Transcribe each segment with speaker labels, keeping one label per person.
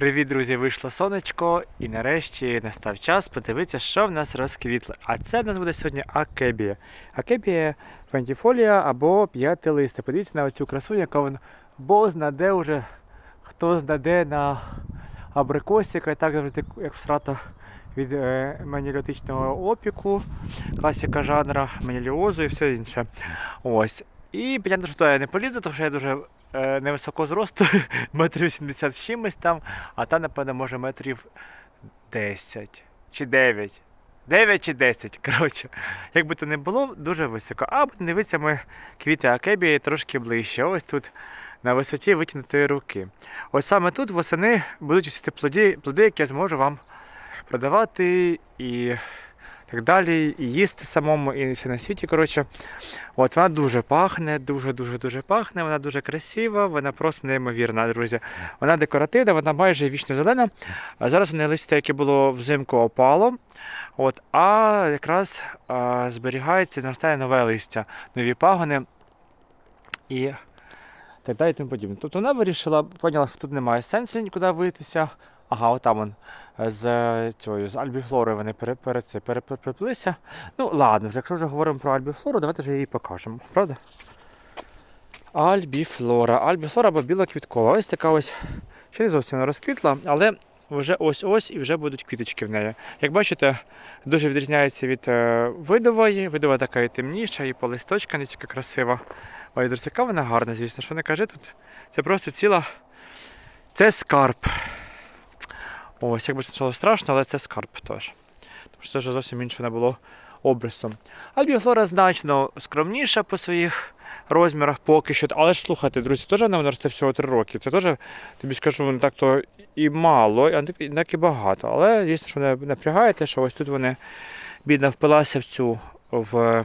Speaker 1: Привіт, друзі! Вийшло сонечко, і нарешті настав час подивитися, що в нас розквітло. А це в нас буде сьогодні акебія. Акебія фантіфолія або п'яте листе. Подивіться на оцю красу, яка вона бо знаде вже, хто знаде на абрикосіка, і так завжди, як втрата від е, маніліотичного опіку, класика жанра, маніліозу і все інше. Ось. І понятно, що я не полізу, тому що я дуже невисокого зросту, метрів 80 з чимось там, а та, напевно, може метрів 10 чи 9. 9 чи 10, коротше. Як то не було, дуже високо. А дивитися ми квіти акебії трошки ближче. Ось тут на висоті витягнутої руки. Ось саме тут восени будуть усіти плоди, плоди, які я зможу вам продавати і так далі, і їсти самому, і все на світі. Коротше. От вона дуже пахне, дуже-дуже дуже пахне, вона дуже красива, вона просто неймовірна, друзі. Вона декоративна, вона майже вічно зелена. А зараз у листя, яке було взимку, опало. От, а якраз а, зберігається наростає нове листя, нові пагони і так далі і тому подібне. Тобто вона вирішила, поняла, що тут немає сенсу нікуди вийтися. Ага, отам он з цією, з альбіфлорою вони пере, пере, це, пере, переплилися. Ну, ладно, вже якщо вже говоримо про альбіфлору, давайте вже її покажемо, правда? Альбіфлора. Альбіфлора або білоквіткова. Ось така ось, ще не зовсім вона розквітла, але вже ось-ось і вже будуть квіточки в неї. Як бачите, дуже відрізняється від е, видової. Видова така і темніша, і по листочка не тільки красива. Ой, друзі, яка вона гарна, звісно, що не кажи тут. Це просто ціла. Це скарб. Ось, якби це було страшно, але це скарб теж. Тому що це вже зовсім інше не було обрисом. Альбіфлора значно скромніша по своїх розмірах поки що. Але ж слухайте, друзі, теж вона росте всього 3 роки. Це теж, тобі скажу, не так то і мало, і так і багато. Але дійсно, що не напрягаєте, що ось тут вони бідна впилася в цю в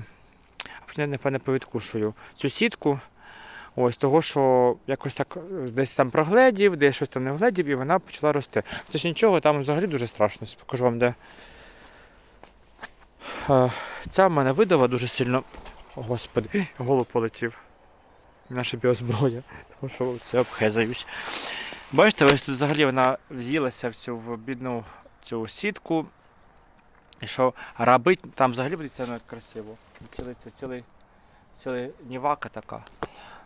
Speaker 1: я напевне повідкушую цю сітку. Ось того, що якось так десь там прогледів, десь щось там не вгледів, і вона почала рости. Це ж нічого, там взагалі дуже страшно. Покажу вам, де. Е, Ця в мене видава дуже сильно. Господи, голуб полетів. Наша біозброя. Тому що це обхезаюсь. Бачите, ось тут взагалі вона вз'їлася в цю в бідну цю сітку. І що робить, там взагалі буде це красиво. Цілий, цілий, цілий нівака така.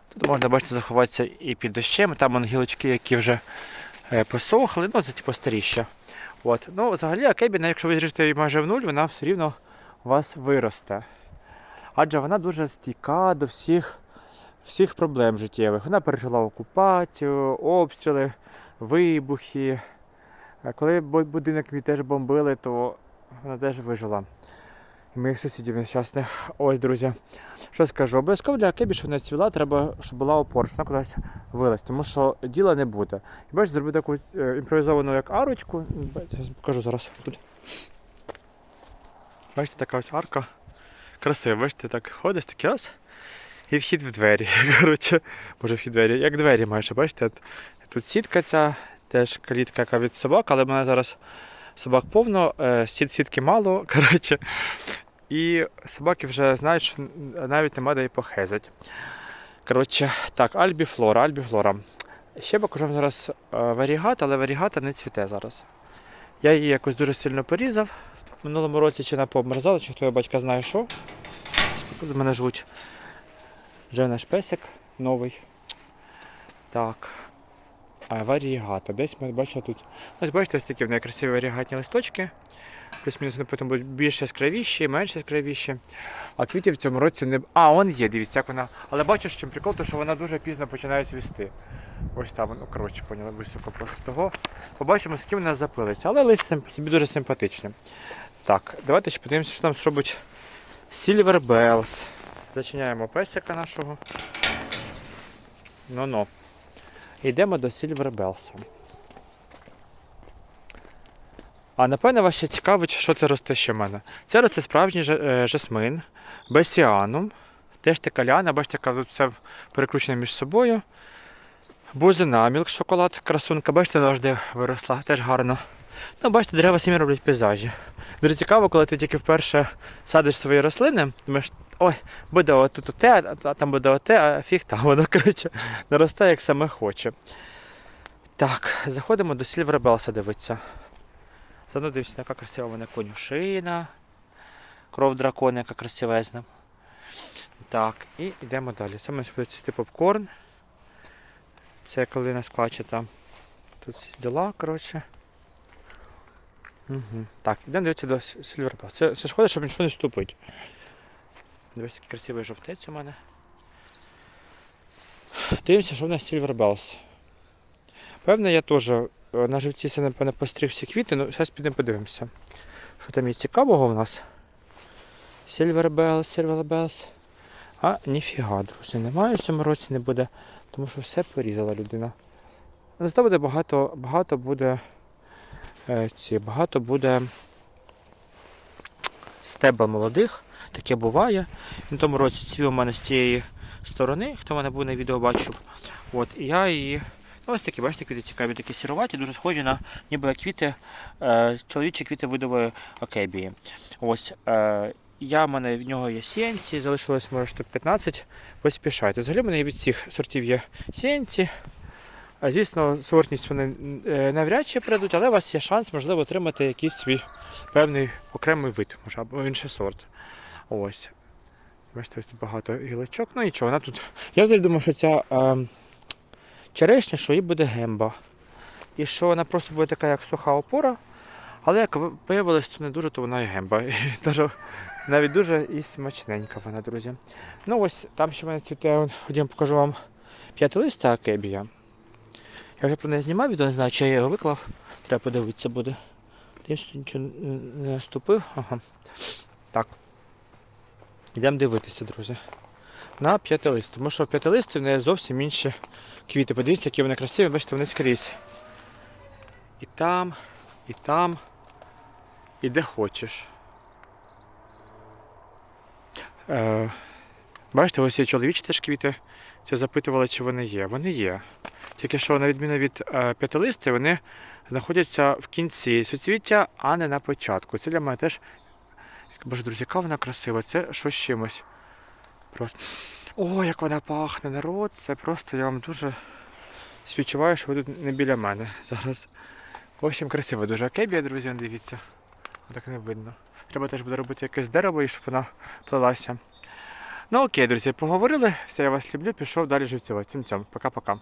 Speaker 1: Тут можна бачити заховатися і під дощем, там вон гілочки, які вже е, посохли, ну це типу старіща. От. Ну, взагалі, акебіна, якщо ви зріжете її майже в нуль, вона все рівно у вас виросте. Адже вона дуже стійка до всіх, всіх проблем життєвих. Вона пережила окупацію, обстріли, вибухи. Е, Коли будинок мій теж бомбили, то вона теж вижила. Моїх сусідів нещасних. Ось, друзі. Що скажу? Обов'язково для кебі, щоб не цвіла, треба, щоб була вона кудись вилазь, тому що діла не буде. І бачиш, зробити таку е, імпровізовану як арочку. Я покажу зараз. Бачите, така ось арка. Красиво, бачите, так ходиш, такий раз. І вхід в двері. Коротше, може вхід в двері. Як двері майже, бачите? Тут сітка ця, теж калітка, яка від собак, але мене зараз собак повно, е, сітки мало. Коротше. І собаки вже знають, що навіть нема де і похезать. Коротше, так, альбіфлора, альбіфлора. Ще покажу вам зараз е, варігат, але варігата не цвіте зараз. Я її якось дуже сильно порізав. В минулому році чи на пообмерзала, чи хто я батька знає що. Тут мене звуть вже наш песик новий. Так. Варігата. Десь ми бачимо тут. Ось бачите, ось такі в неї красиві варігатні листочки. Плюс-мінус вони потім будуть більш яскравіші, менш яскравіші. А квітів в цьому році не. А, он є, дивіться, як вона. Але бачиш, чим прикол, то що вона дуже пізно починає цвісти. Ось там, ну коротше, поняли, високо просто того. Побачимо, з ким вона запилиться. Але лист собі дуже симпатичний. Так, давайте ще подивимося, що там зробить Silver Bells. Зачиняємо песика нашого. Ну-ну. Йдемо до Bells. А напевно вас ще цікавить, що це росте ще в мене. Це росте справжній е, жасмин, бесіанум, теж така ляна, бачите, яка все перекручене між собою. Бузина, мілк шоколад, красунка, бачите, вже виросла, теж гарно. Ну, бачите, дерева самі роблять пейзажі. Дуже цікаво, коли ти тільки вперше садиш свої рослини, думаєш, ой, буде отут оте, а там буде оте, а фіг там воно коротше, наростає як саме хоче. Так, заходимо до Silver Bells дивитися. Заодно дивіться, яка красива в мене конюшина. Кров дракона, яка красивезна. Так, і йдемо далі. Це ми сюди цвісти попкорн. Це коли нас клаче там. Тут діла, коротше. Угу. Так, йдемо дивитися до Silver Bells. Це, це шкода, щоб нічого не вступить. Дивись, який красивий жовтець у мене. Дивимося, що в нас Silver Bells. Певно, я теж е, на живці це, напевно, постриг всі квіти, ну зараз підемо подивимося. Що там є цікавого у нас? Silver Bells, Silver Bells. А, ніфіга, друзі, немає в цьому році не буде, тому що все порізала людина. Зато буде багато, багато буде е, ці, багато буде стебел молодих. Таке буває. На тому році цвів у мене з тієї сторони, хто мене був на відео бачив. От, і я її. Ну, ось такі, бачите, квіти цікаві, такі сіроваті, дуже схожі на ніби квіти, е, чоловічі квіти видової акебії. Ось, е, я, в мене в нього є сіянці, залишилось може штук 15, поспішайте. Взагалі в мене від всіх сортів є сіянці. А звісно, сортність вони е, навряд чи прийдуть, але у вас є шанс, можливо, отримати якийсь свій певний окремий вид, або інший сорт. Ось. Бачите, ось тут багато гілочок. Ну нічого, вона тут. Я взагалі думав, що ця е, черешня, що їй буде гемба. І що вона просто буде така, як суха опора. Але як ви- виявилось, то не дуже, то вона і гемба. І навіть дуже і смачненька вона, друзі. Ну ось там ще в мене цвіте, ходім покажу вам п'ятилиста акебія. Я вже про неї знімав відео, не знаю, чи я його виклав. Треба подивитися буде. Ти що нічого не наступив. Ага. Так. Йдемо дивитися, друзі. На п'ятилист. Тому що в неї зовсім інші квіти. Подивіться, які вони красиві, бачите, вони скрізь. І там, і там, і де хочеш. Е, бачите, ось є чоловічі теж квіти. Це запитували, чи вони є. Вони є. Тільки що, на відміну від е, п'ятилисти, вони знаходяться в кінці суцвіття, а не на початку. Це для мене теж. Боже, друзі, яка вона красива, це що з чимось. Просто. О, як вона пахне, народ! Це просто я вам дуже співчуваю, що ви тут не біля мене зараз. В общем, красиво дуже акебія, друзі, дивіться. Так не видно. Треба теж буде робити якесь дерево, і щоб вона плелася. Ну окей, друзі, поговорили. Все, я вас люблю, пішов далі живцювати. Цим цьом. Пока-пока.